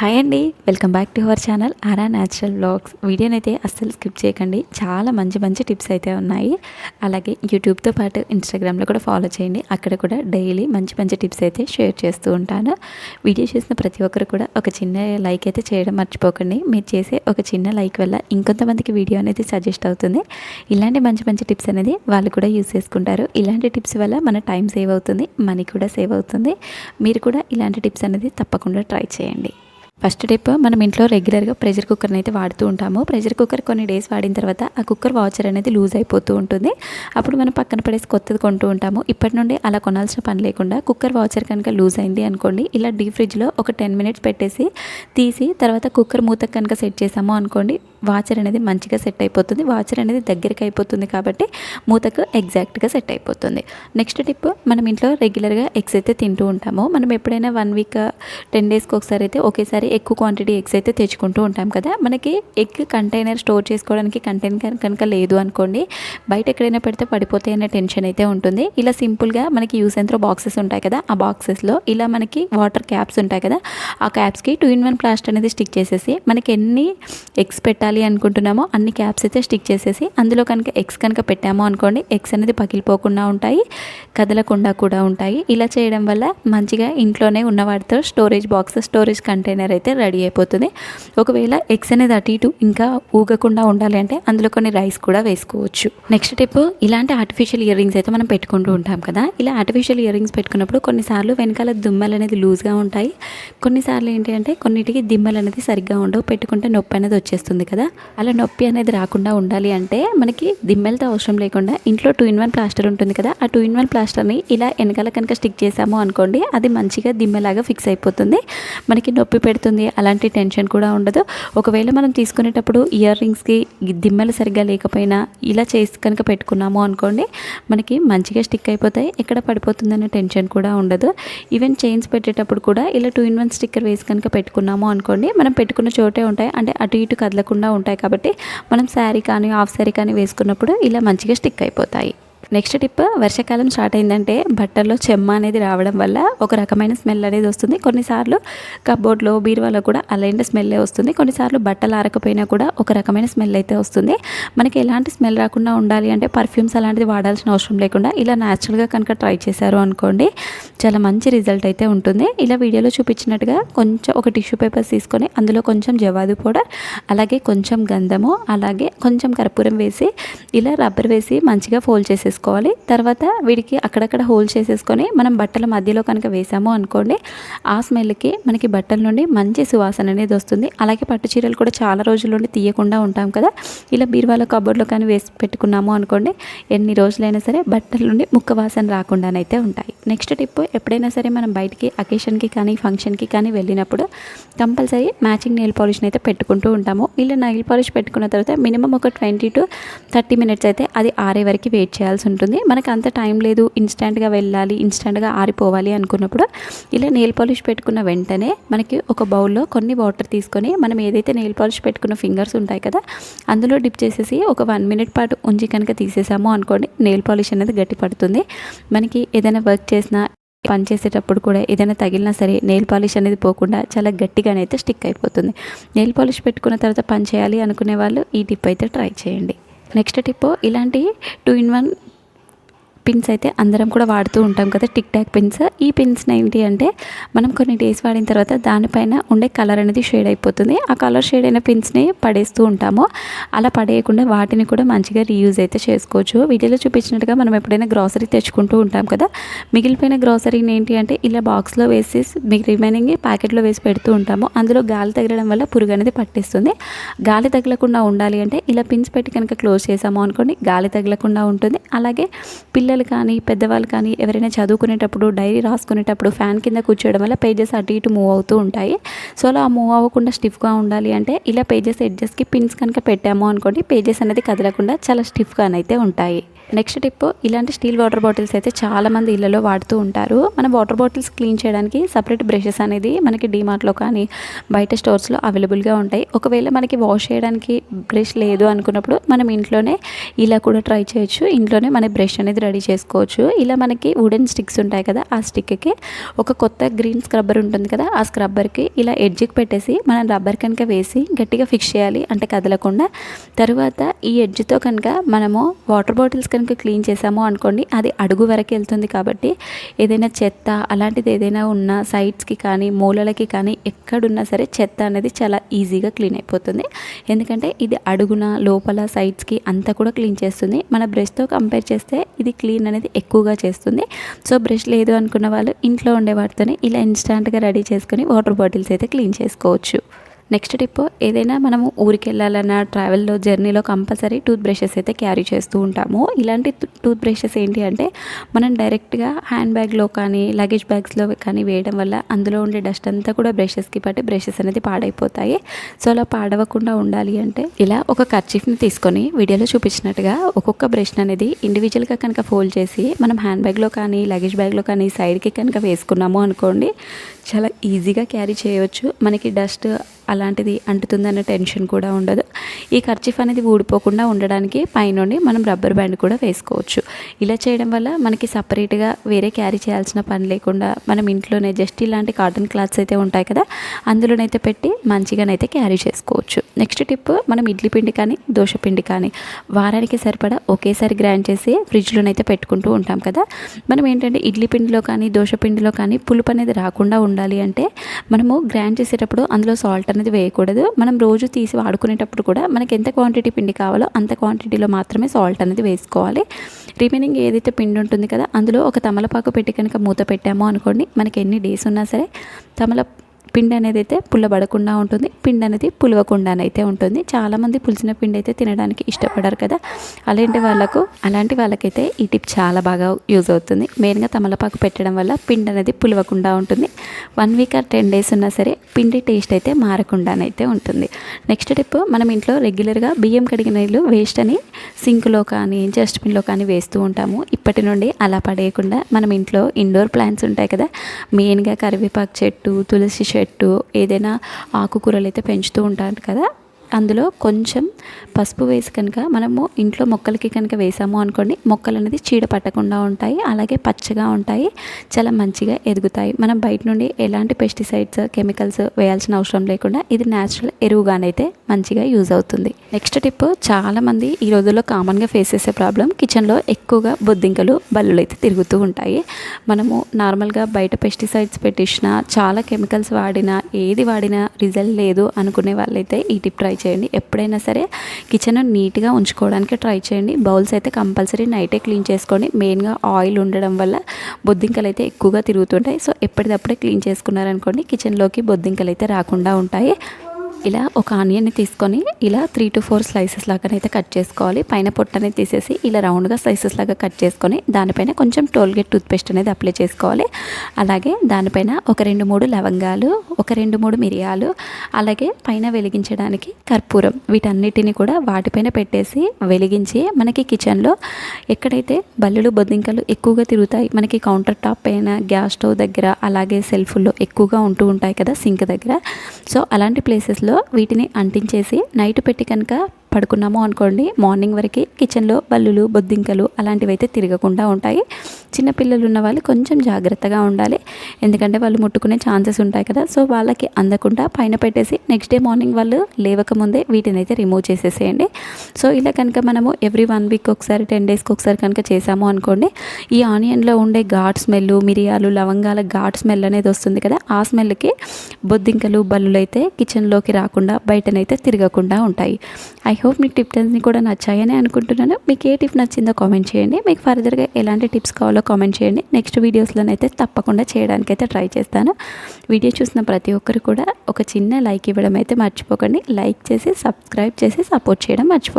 Hi అండి welcome back to our channel Aura natural blogs వీడియోని అయితే అస్సలు స్కిప్ చేయకండి చాలా మంచి మంచి టిప్స్ అయితే ఉన్నాయి. అలాగే యూట్యూబ్తో పాటు ఇన్స్టాగ్రామ్లో కూడా ఫాలో చేయండి అక్కడ కూడా డైలీ మంచి మంచి టిప్స్ అయితే షేర్ చేస్తూ ఉంటాను. వీడియో చూసిన ప్రతి ఒక్కరు కూడా ఒక చిన్న లైక్ అయితే చేయడం మర్చిపోకండి. మీరు చేసే ఒక చిన్న లైక్ వల్ల ఇంకొంతమందికి వీడియో అనేది సజెస్ట్ అవుతుంది. ఇలాంటి మంచి మంచి టిప్స్ అనేది వాళ్ళు కూడా యూస్ చేసుకుంటారు. ఇలాంటి టిప్స్ వల్ల మన టైం సేవ్ అవుతుంది మనీ కూడా సేవ్ అవుతుంది. మీరు కూడా ఇలాంటి టిప్స్ అనేది తప్పకుండా ట్రై చేయండి. ఫస్ట్ టిప్ మనం ఇంట్లో రెగ్యులర్గా ప్రెషర్ కుక్కర్ని అయితే వాడుతూ ఉంటాము. ప్రెషర్ కుక్కర్ కొన్ని డేస్ వాడిన తర్వాత ఆ కుక్కర్ వాచర్ అనేది లూజ్ అయిపోతూ ఉంటుంది. అప్పుడు మనం పక్కన పడేసి కొత్తది కొంటూ ఉంటాము. ఇప్పటి నుండి అలా కొనాల్సిన పని లేకుండా కుక్కర్ వాచర్ కనుక లూజ్ అయింది అనుకోండి ఇలా డీప్ ఫ్రిడ్జ్లో ఒక టెన్ మినిట్స్ పెట్టేసి తీసి తర్వాత కుక్కర్ మూత కనుక సెట్ చేసాము అనుకోండి వాచర్ అనేది మంచిగా సెట్ అయిపోతుంది. వాచర్ అనేది దగ్గరికి అయిపోతుంది కాబట్టి మూతకు ఎగ్జాక్ట్గా సెట్ అయిపోతుంది. నెక్స్ట్ టిప్ మనం ఇంట్లో రెగ్యులర్గా ఎగ్స్ అయితే తింటూ ఉంటాము. మనం ఎప్పుడైనా వన్ వీక్ టెన్ డేస్కి ఒకసారి అయితే ఒకేసారి ఎక్కువ క్వాంటిటీ ఎగ్స్ అయితే తెచ్చుకుంటూ ఉంటాం కదా. మనకి ఎగ్ కంటైనర్ స్టోర్ చేసుకోవడానికి కంటైనర్ కనుక లేదు అనుకోండి. బయట ఎక్కడైనా పెడితే పడిపోతాయి అనే టెన్షన్ అయితే ఉంటుంది. ఇలా సింపుల్గా మనకి యూస్ ఎంత్రో బాక్సెస్ ఉంటాయి కదా. ఆ బాక్సెస్లో ఇలా మనకి వాటర్ క్యాప్స్ ఉంటాయి కదా. ఆ క్యాప్స్కి టూ ఇన్ వన్ ప్లాస్టర్ అనేది స్టిక్ చేసేసి మనకి ఎన్ని ఎగ్స్ పెట్టాలి అనుకుంటున్నామో అన్ని క్యాప్స్ అయితే స్టిక్ చేసేసి అందులో కనుక ఎగ్స్ కనుక పెట్టామో అనుకోండి ఎగ్స్ అనేది పగిలిపోకుండా ఉంటాయి కదలకుండా కూడా ఉంటాయి. ఇలా చేయడం వల్ల మంచిగా ఇంట్లోనే ఉన్న వాటితో స్టోరేజ్ బాక్స్ స్టోరేజ్ కంటైనర్ అయితే రెడీ అయిపోతుంది. ఒకవేళ ఎగ్స్ అనేది అటు ఇటు ఇంకా ఊగకుండా ఉండాలి అంటే అందులో కొన్ని రైస్ కూడా వేసుకోవచ్చు. నెక్స్ట్ టిప్ ఇలాంటి ఆర్టిఫిషియల్ ఇయర్ రింగ్స్ అయితే మనం పెట్టుకుంటూ ఉంటాం కదా. ఇలా ఆర్టిఫిషియల్ ఇయర్ రింగ్స్ పెట్టుకున్నప్పుడు కొన్నిసార్లు వెనకాల దుమ్మలు అనేది లూజ్గా ఉంటాయి. కొన్నిసార్లు ఏంటి అంటే కొన్నిటికి దిమ్మలు అనేది సరిగ్గా ఉండవు. పెట్టుకుంటే నొప్పి అనేది వచ్చేస్తుంది కదా. అలా నొప్పి అనేది రాకుండా ఉండాలి అంటే మనకి దిమ్మెలతో అవసరం లేకుండా ఇంట్లో టూ ఇన్ వన్ ప్లాస్టర్ ఉంటుంది కదా. ఆ టూ ఇన్ వన్ ప్లాస్టర్ని ఇలా వెనకాల కనుక స్టిక్ చేసాము అనుకోండి అది మంచిగా దిమ్మెలాగా ఫిక్స్ అయిపోతుంది. మనకి నొప్పి పెడుతుంది అలాంటి టెన్షన్ కూడా ఉండదు. ఒకవేళ మనం తీసుకునేటప్పుడు ఇయర్ రింగ్స్కి దిమ్మలు సరిగ్గా లేకపోయినా ఇలా చేసి కనుక పెట్టుకున్నాము అనుకోండి మనకి మంచిగా స్టిక్ అయిపోతాయి. ఎక్కడ పడిపోతుందనే టెన్షన్ కూడా ఉండదు. ఈవెన్ చైన్స్ పెట్టేటప్పుడు కూడా ఇలా టూ ఇన్ వన్ స్టిక్కర్ వేసి కనుక పెట్టుకున్నాము అనుకోండి మనం పెట్టుకున్న చోటే ఉంటాయి. అంటే అటు ఇటు కదలకుండా ఉంటాయి కాబట్టి మనం శారీ కానీ హాఫ్ శారీ కానీ వేసుకున్నప్పుడు ఇలా మంచిగా స్టిక్ అయిపోతాయి. నెక్స్ట్ టిప్ వర్షాకాలం స్టార్ట్ అయిందంటే బట్టల్లో చెమ్మ అనేది రావడం వల్ల ఒక రకమైన స్మెల్ అనేది వస్తుంది. కొన్నిసార్లు కబోర్డ్లో బీరువాలో కూడా అలాంటి స్మెల్లే వస్తుంది. కొన్నిసార్లు బట్టలు ఆరకపోయినా కూడా ఒక రకమైన స్మెల్ అయితే వస్తుంది. మనకి ఎలాంటి స్మెల్ రాకుండా ఉండాలి అంటే పర్ఫ్యూమ్స్ అలాంటిది వాడాల్సిన అవసరం లేకుండా ఇలా న్యాచురల్గా కనుక ట్రై చేశారు అనుకోండి చాలా మంచి రిజల్ట్ అయితే ఉంటుంది. ఇలా వీడియోలో చూపించినట్టుగా కొంచెం ఒక టిష్యూ పేపర్స్ తీసుకొని అందులో కొంచెం జవాదు పౌడర్ అలాగే కొంచెం గంధము అలాగే కొంచెం కర్పూరం వేసి ఇలా రబ్బర్ వేసి మంచిగా ఫోల్డ్ చేసేసుకోవాలి చేసుకోవాలి తర్వాత వీడికి అక్కడక్కడ హోల్ చేసేసుకొని మనం బట్టల మధ్యలో కనుక వేసాము అనుకోండి ఆ స్మెల్కి మనకి బట్టల నుండి మంచి సువాసన అనేది వస్తుంది. అలాగే పట్టు చీరలు కూడా చాలా రోజుల నుండి తీయకుండా ఉంటాం కదా. ఇలా బీరువాల కబోర్డ్లో కానీ వేసి పెట్టుకున్నాము అనుకోండి ఎన్ని రోజులైనా సరే బట్టల నుండి ముక్క వాసన రాకుండానైతే ఉంటాయి. నెక్స్ట్ టిప్ ఎప్పుడైనా సరే మనం బయటికి అకేషన్కి కానీ ఫంక్షన్కి కానీ వెళ్ళినప్పుడు కంపల్సరీ మ్యాచింగ్ నెయిల్ పాలిష్ని అయితే పెట్టుకుంటూ ఉంటాము. ఇలా నెయిల్ పాలిష్ పెట్టుకున్న తర్వాత మినిమం ఒక ట్వంటీ టు థర్టీ మినిట్స్ అయితే అది ఆరే వరకు వెయిట్ చేయాల్సి ఉంటుంది. మనకు అంత టైం లేదు. ఇన్స్టెంట్గా వెళ్ళాలి ఇన్స్టెంట్గా ఆరిపోవాలి అనుకున్నప్పుడు ఇలా నెయిల్ పాలిష్ పెట్టుకున్న వెంటనే మనకి ఒక బౌల్లో కొన్ని వాటర్ తీసుకొని మనం ఏదైతే నెయిల్ పాలిష్ పెట్టుకున్న ఫింగర్స్ ఉంటాయి కదా అందులో డిప్ చేసేసి ఒక వన్ మినిట్ పాటు ఉంచి కనుక తీసేసాము అనుకోండి నెయిల్ పాలిష్ అనేది గట్టి పడుతుంది మనకి ఏదైనా వర్క్ చేసినా పని చేసేటప్పుడు కూడా ఏదైనా తగిలినా సరే నెయిల్ పాలిష్ అనేది పోకుండా చాలా గట్టిగానైతే స్టిక్ అయిపోతుంది. నెయిల్ పాలిష్ పెట్టుకున్న తర్వాత పని చేయాలి అనుకునే వాళ్ళు ఈ టిప్ అయితే ట్రై చేయండి. నెక్స్ట్ టిప్ ఇలాంటి టూ ఇన్ వన్ పిన్స్ అయితే అందరం కూడా వాడుతూ ఉంటాం కదా టిక్ టాక్ పిన్స్ ఈ పిన్స్ని ఏంటి అంటే మనం కొన్ని డేస్ వాడిన తర్వాత దానిపైన ఉండే కలర్ అనేది షేడ్ అయిపోతుంది. ఆ కలర్ షేడ్ అయిన పిన్స్ని పడేస్తూ ఉంటాము. అలా పడేయకుండా వాటిని కూడా మంచిగా రీయూజ్ అయితే చేసుకోవచ్చు. వీడియోలో చూపించినట్టుగా మనం ఎప్పుడైనా గ్రాసరీ తెచ్చుకుంటూ ఉంటాం కదా మిగిలిపోయిన గ్రాసరీని ఏంటి అంటే ఇలా బాక్స్లో వేసి రిమైనింగ్ ప్యాకెట్లో వేసి పెడుతూ ఉంటాము. అందులో గాలి తగలడం వల్ల పురుగు అనేది పట్టేస్తుంది. గాలి తగలకుండా ఉండాలి అంటే ఇలా పిన్స్ పెట్టి కనుక క్లోజ్ చేసాము అనుకోండి గాలి తగలకుండా ఉంటుంది. అలాగే పిల్లలు పిల్లలు కానీ పెద్దవాళ్ళు కానీ ఎవరైనా చదువుకునేటప్పుడు డైరీ రాసుకునేటప్పుడు ఫ్యాన్ కింద కూర్చోవడం వల్ల పేజెస్ అటు ఇటు మూవ్ అవుతూ ఉంటాయి. సో అలా మూవ్ అవ్వకుండా స్టిఫ్గా ఉండాలి అంటే ఇలా పేజెస్ ఎడ్జెస్కి పిన్స్ కనుక పెట్టాము అనుకోండి పేజెస్ అనేది కదలకుండా చాలా స్టిఫ్గానైతే ఉంటాయి. నెక్స్ట్ టిప్ ఇలాంటి స్టీల్ వాటర్ బాటిల్స్ అయితే చాలామంది ఇళ్ళలో వాడుతూ ఉంటారు. మన వాటర్ బాటిల్స్ క్లీన్ చేయడానికి సపరేట్ బ్రషెస్ అనేది మనకి డీమార్ట్లో కానీ బయట స్టోర్స్లో అవైలబుల్గా ఉంటాయి. ఒకవేళ మనకి వాష్ చేయడానికి బ్రష్ లేదు అనుకున్నప్పుడు మనం ఇంట్లోనే ఇలా కూడా ట్రై చేయొచ్చు. ఇంట్లోనే మన బ్రష్ అనేది రెడీ చేసుకోవచ్చు. ఇలా మనకి వుడెన్ స్టిక్స్ ఉంటాయి కదా ఆ స్టిక్కి ఒక కొత్త గ్రీన్ స్క్రబ్బర్ ఉంటుంది కదా ఆ స్క్రబ్బర్కి ఇలా ఎడ్జ్కి పెట్టేసి మనం రబ్బర్ కనుక వేసి గట్టిగా ఫిక్స్ చేయాలి అంటే కదలకుండా తర్వాత ఈ ఎడ్జ్తో కనుక మనము వాటర్ బాటిల్స్ కనుక క్లీన్ చేసాము అనుకోండి అది అడుగు వరకు వెళ్తుంది కాబట్టి ఏదైనా చెత్త అలాంటిది ఏదైనా ఉన్న సైడ్స్కి కానీ మూలలకి కానీ ఎక్కడున్నా సరే చెత్త అనేది చాలా ఈజీగా క్లీన్ అయిపోతుంది. ఎందుకంటే ఇది అడుగున లోపల సైడ్స్కి అంతా కూడా క్లీన్ చేస్తుంది. మన బ్రష్తో కంపేర్ చేస్తే ఇది క్లీన్ అనేది ఎక్కువగా చేస్తుంది. సో బ్రష్ లేదు అనుకున్న వాళ్ళు ఇంట్లో ఉండే వాటితోనే ఇలా ఇన్స్టాంట్గా రెడీ చేసుకొని వాటర్ బాటిల్స్ అయితే క్లీన్ చేసుకోవచ్చు. నెక్స్ట్ టిప్ ఏదైనా మనము ఊరికి వెళ్ళాలన్నా ట్రావెల్లో జర్నీలో కంపల్సరీ టూత్ బ్రషెస్ అయితే క్యారీ చేస్తూ ఉంటాము. ఇలాంటి టూత్ బ్రషెస్ ఏంటి అంటే మనం డైరెక్ట్గా హ్యాండ్ బ్యాగ్లో కానీ లగేజ్ బ్యాగ్స్లో కానీ వేయడం వల్ల అందులో ఉండే డస్ట్ అంతా కూడా బ్రషెస్కి పట్టి బ్రషెస్ అనేది పాడైపోతాయి. సో అలా పాడవకుండా ఉండాలి అంటే ఇలా ఒక కర్చీఫ్ని తీసుకొని వీడియోలో చూపించినట్టుగా ఒక్కొక్క బ్రష్ అనేది ఇండివిజువల్గా కనుక ఫోల్డ్ చేసి మనం హ్యాండ్ బ్యాగ్లో కానీ లగేజ్ బ్యాగ్లో కానీ సైడ్కి కనుక వేసుకున్నాము అనుకోండి చాలా ఈజీగా క్యారీ చేయవచ్చు. మనకి డస్ట్ అలాంటిది అంటుతుందనే టెన్షన్ కూడా ఉండదు. ఈ ఖర్చీఫ్ అనేది ఊడిపోకుండా ఉండడానికి పైనుండి మనం రబ్బర్ బ్యాండ్ కూడా వేసుకోవచ్చు. ఇలా చేయడం వల్ల మనకి సపరేట్గా వేరే క్యారీ చేయాల్సిన పని లేకుండా మనం ఇంట్లోనే జస్ట్ ఇలాంటి కాటన్ క్లాత్స్ అయితే ఉంటాయి కదా అందులోనైతే పెట్టి మంచిగానైతే క్యారీ చేసుకోవచ్చు. నెక్స్ట్ టిప్ మనం ఇడ్లీ పిండి కానీ దోశ పిండి కానీ వారానికి సరిపడా ఒకేసారి గ్రైండ్ చేసి ఫ్రిడ్జ్లోనైతే పెట్టుకుంటూ ఉంటాం కదా. మనం ఏంటంటే ఇడ్లీ పిండిలో కానీ దోశ పిండిలో కానీ పులుపు అనేది రాకుండా ఉండాలి అంటే మనము గ్రైండ్ చేసేటప్పుడు అందులో సాల్ట్ అనేది వేయకూడదు. మనం రోజు తీసి వాడుకునేటప్పుడు కూడా మనకి ఎంత క్వాంటిటీ పిండి కావాలో అంత క్వాంటిటీలో మాత్రమే సాల్ట్ అనేది వేసుకోవాలి. రిమైనింగ్ ఏదైతే పిండి ఉంటుంది కదా అందులో ఒక తమలపాకు పెట్టి కనుక మూత పెట్టామో అనుకోండి మనకి ఎన్ని డేస్ ఉన్నా సరే తమల పిండి అనేది అయితే పుల్లబడకుండా ఉంటుంది పిండి అనేది పులవకుండానైతే ఉంటుంది. చాలామంది పులిసిన పిండి అయితే తినడానికి ఇష్టపడరు కదా. అలాంటి వాళ్ళకు అలాంటి వాళ్ళకైతే ఈ టిప్ చాలా బాగా యూజ్ అవుతుంది. మెయిన్గా తమలపాకు పెట్టడం వల్ల పిండి అనేది పులవకుండా ఉంటుంది. One week or ten days ఉన్నా సరే పిండి టేస్ట్ అయితే మారకుండానైతే ఉంటుంది. నెక్స్ట్ టిప్ మనం ఇంట్లో రెగ్యులర్గా బియ్యం కడిగిన నీళ్ళు వేస్ట్ అని సింక్లో కానీ డస్ట్బిన్లో కానీ వేస్తూ ఉంటాము. ఇప్పటి నుండి అలా పడేయకుండా మనం ఇంట్లో ఇండోర్ ప్లాంట్స్ ఉంటాయి కదా. మెయిన్గా కరివేపాకు చెట్టు తులసి చెట్టు ఏదైనా ఆకుకూరలు అయితే పెంచుతూ ఉంటారు కదా. అందులో కొంచెం పసుపు వేసి కనుక మనము ఇంట్లో మొక్కలకి కనుక వేసాము అనుకోండి మొక్కలు అనేది చీడ పట్టకుండా ఉంటాయి అలాగే పచ్చగా ఉంటాయి చాలా మంచిగా ఎదుగుతాయి. మనం బయట నుండి ఎలాంటి పెస్టిసైడ్స్ కెమికల్స్ వేయాల్సిన అవసరం లేకుండా ఇది న్యాచురల్ ఎరువుగానైతే మంచిగా యూజ్ అవుతుంది. నెక్స్ట్ టిప్ చాలామంది ఈ రోజుల్లో కామన్గా ఫేస్ చేసే ప్రాబ్లం కిచెన్లో ఎక్కువగా బొద్దింకలు బల్లులు అయితే తిరుగుతూ ఉంటాయి. మనము నార్మల్గా బయట పెస్టిసైడ్స్ పెట్టించినా చాలా కెమికల్స్ వాడినా ఏది వాడినా రిజల్ట్ లేదు అనుకునే వాళ్ళైతే ఈ టిప్ ట్రై చేయండి. ఎప్పుడైనా సరే కిచెన్ నీట్గా ఉంచుకోవడానికి ట్రై చేయండి. బౌల్స్ అయితే కంపల్సరీ నైటే క్లీన్ చేసుకోండి. మెయిన్గా ఆయిల్ ఉండడం వల్ల బొద్దింకలు అయితే ఎక్కువగా తిరుగుతుంటాయి. సో ఎప్పటికప్పుడే క్లీన్ చేసుకున్నారనుకోండి కిచెన్లోకి బొద్దింకలు అయితే రాకుండా ఉంటాయి. ఇలా ఒక ఆనియన్ని తీసుకొని ఇలా త్రీ టు ఫోర్ స్లైసెస్ లాగానైతే కట్ చేసుకోవాలి. పైన పొట్టు అనేది తీసేసి ఇలా రౌండ్గా స్లైసెస్ లాగా కట్ చేసుకొని దానిపైన కొంచెం టోల్గేట్ టూత్పేస్ట్ అనేది అప్లై చేసుకోవాలి. అలాగే దానిపైన ఒక రెండు మూడు లవంగాలు ఒక రెండు మూడు మిరియాలు అలాగే పైన వెలిగించడానికి కర్పూరం వీటన్నిటిని కూడా వాటిపైన పెట్టేసి వెలిగించి మనకి కిచెన్లో ఎక్కడైతే బల్లులు బొద్దింకలు ఎక్కువగా తిరుగుతాయి మనకి కౌంటర్ టాప్ పైన గ్యాస్ స్టవ్ దగ్గర అలాగే సెల్ఫ్లో ఎక్కువగా ఉంటూ ఉంటాయి కదా సింక్ దగ్గర. సో అలాంటి ప్లేసెస్లో వీటిని అంటించేసి నైట్ పెట్టి కనుక పడుకున్నాము అనుకోండి మార్నింగ్ వరకు కిచెన్లో బల్లులు బొద్దింకలు అలాంటివి అయితే తిరగకుండా ఉంటాయి. చిన్నపిల్లలు ఉన్న వాళ్ళు కొంచెం జాగ్రత్తగా ఉండాలి. ఎందుకంటే వాళ్ళు ముట్టుకునే ఛాన్సెస్ ఉంటాయి కదా సో వాళ్ళకి అందకుండా పైన పెట్టేసి నెక్స్ట్ డే మార్నింగ్ వాళ్ళు లేవకముందే వీటిని అయితే రిమూవ్ చేసేసేయండి. సో ఇలా కనుక మనము ఎవ్రీ వన్ వీక్ ఒకసారి టెన్ డేస్కి ఒకసారి కనుక చేసాము అనుకోండి ఈ ఆనియన్లో ఉండే ఘాట్ స్మెల్ మిరియాలు లవంగాల ఘాట్ స్మెల్ అనేది వస్తుంది కదా ఆ స్మెల్కి బొద్దింకలు బల్లులు అయితే కిచెన్లోకి రాకుండా బయటనైతే తిరగకుండా ఉంటాయి. ఐ హోప్ మీకు టిప్స్ని కూడా నచ్చాయని అనుకుంటున్నాను. మీకు ఏ టిప్ నచ్చిందో కామెంట్ చేయండి. మీకు ఫర్దర్గా ఎలాంటి టిప్స్ కావాలో కామెంట్ చేయండి. నెక్స్ట్ వీడియోస్లోనైతే తప్పకుండా చేయడానికైతే ట్రై చేస్తాను. వీడియో చూసిన ప్రతి ఒక్కరు కూడా ఒక చిన్న లైక్ ఇవ్వడం అయితే మర్చిపోకండి. లైక్ చేసి సబ్స్క్రైబ్ చేసి సపోర్ట్ చేయడం మర్చిపో